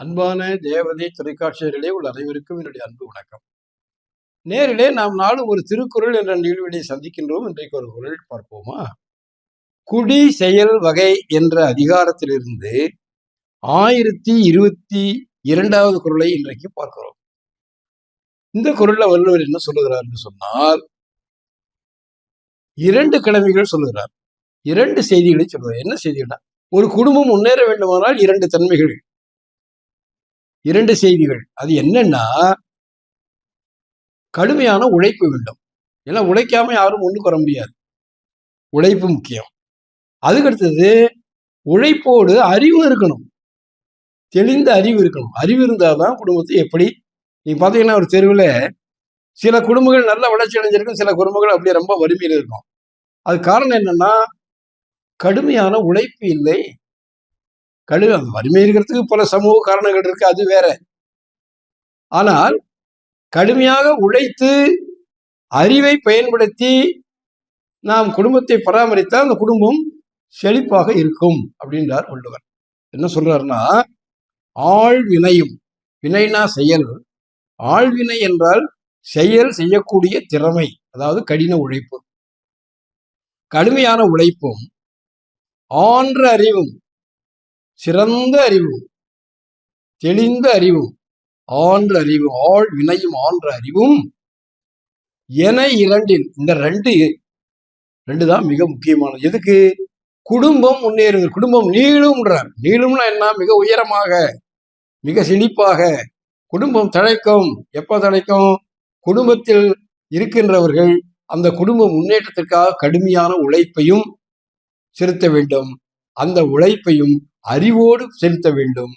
அன்பான தேவதை தொலைக்காட்சியர்களே உள்ள அனைவருக்கும் என்னுடைய அன்பு வணக்கம். நேரிலே நாம் நாளும் ஒரு திருக்குறள் என்ற நிகழ்வினை சந்திக்கின்றோம். இன்றைக்கு ஒரு குரல் பார்ப்போமா? குடி செயல் வகை என்ற அதிகாரத்திலிருந்து ஆயிரத்தி இருபத்தி இரண்டாவது குரலை இன்றைக்கு பார்க்கிறோம். இந்த குரல்ல வள்ளுவர் என்ன சொல்லுகிறார் என்று சொன்னால் இரண்டு கடமைகள் சொல்லுகிறார். இரண்டு செய்திகளை சொல்லுகிறார். என்ன செய்திகள்னா ஒரு குடும்பம் முன்னேற வேண்டுமானால் இரண்டு தன்மைகள் இரண்டு செய்திகள். அது என்னன்னா கடுமையான உழைப்பு வேண்டும். ஏன்னா உழைக்காம யாரும் ஒன்றுக்கு வர முடியாது. உழைப்பு முக்கியம். அதுக்கடுத்தது உழைப்போடு அறிவு இருக்கணும். தெளிந்த அறிவு இருக்கணும். அறிவு இருந்தாதான் குடும்பத்தை எப்படி நீங்க பாத்தீங்கன்னா ஒரு தெருவில் சில குடும்பங்கள் நல்ல வளர்ச்சி அடைஞ்சிருக்கும் சில குடும்பங்கள் அப்படியே ரொம்ப வறுமையில் இருக்கும். அது காரணம் என்னன்னா கடுமையான உழைப்பு இல்லை கடு வறுமை இருக்கிறதுக்கு பல சமூக காரணங்கள் இருக்கு அது வேற. ஆனால் கடுமையாக உழைத்து அறிவை பயன்படுத்தி நாம் குடும்பத்தை பராமரித்தால் அந்த குடும்பம் செழிப்பாக இருக்கும் அப்படின்றார் வள்ளுவர். என்ன சொல்றாருன்னா ஆழ்வினையும் வினைனா செயல். ஆழ்வினை என்றால் செயல் செய்யக்கூடிய திறமை அதாவது கடின உழைப்பு. கடுமையான உழைப்பும் ஆன்ற அறிவும் சிறந்த அறிவும் தெளிந்த அறிவும் ஆன்ற அறிவும் ஆள் வினையும் ஆன்ற அறிவும் என இரண்டில் இந்த ரெண்டு ரெண்டு தான் மிக முக்கியமானது. எதுக்கு? குடும்பம் முன்னேறுங்க குடும்பம் நீளும்ன்றார் நீளும்னா என்ன? மிக உயரமாக மிக செழிப்பாக. குடும்பம் தழைக்கும். எப்ப தழைக்கும்? குடும்பத்தில் இருக்கின்றவர்கள் அந்த குடும்ப முன்னேற்றத்திற்காக கடுமையான உழைப்பையும் செலுத்த வேண்டும். அந்த உழைப்பையும் அறிவோடு செலுத்த வேண்டும்.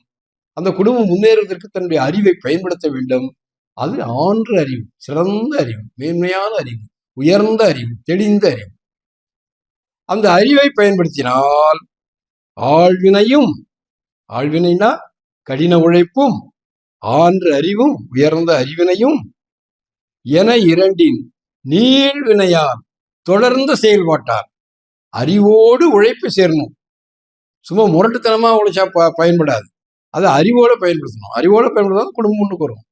அந்த குடும்பம் முன்னேறுவதற்கு தன்னுடைய அறிவை பயன்படுத்த வேண்டும். அது ஆன்ற அறிவு சிறந்த அறிவு மேன்மையான அறிவு உயர்ந்த அறிவு தெளிந்த அறிவு. அந்த அறிவை பயன்படுத்தினால் ஆழ்வினையும் ஆழ்வினைனா கடின உழைப்பும் ஆன்ற அறிவும் உயர்ந்த அறிவினையும் என இரண்டின் நீள்வினையால் தொடர்ந்து செயல்பாட்டார் அறிவோடு உழைப்பு சேரணும். சும்மா முரட்டுத்தனமா உழைச்சா ப பயன்படாது. அதை அறிவோட பயன்படுத்தணும். அறிவோட பயன்படுத்தா குடும்பம் முன்னுக்கு வரும்.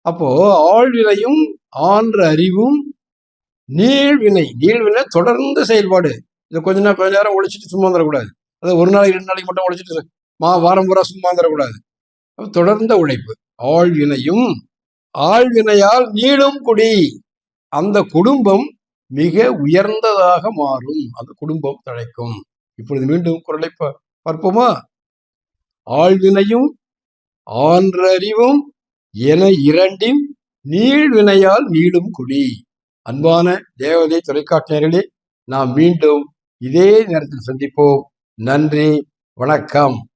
அப்போ ஆழ்வினையும் ஆன்ற அறிவும் நீழ்வினை நீள்வினை தொடர்ந்து செயல்பாடு. இதை கொஞ்ச நேரம் கொஞ்ச நேரம் உழைச்சிட்டு சும்மா வந்துடக்கூடாது. அதை ஒரு நாளைக்கு ரெண்டு நாளைக்கு மட்டும் உழைச்சிட்டு மா வாரம் பூரா சும்மா வந்துடக்கூடாது. தொடர்ந்த உழைப்பு. ஆழ்வினையும் ஆழ்வினையால் நீளும் குடி. அந்த குடும்பம் மிக உயர்ந்ததாக மாறும். அந்த குடும்பம் தழைக்கும். இப்பொழுது மீண்டும் குரலை பார்ப்போமா? ஆழ்வினையும் ஆன்றறிவும் என இரண்டின் நீழ்வினையால் நீளும் குடி. அன்பான தேவதை தொலைக்காட்சியர்களே நாம் மீண்டும் இதே நேரத்தில் சந்திப்போம். நன்றி வணக்கம்.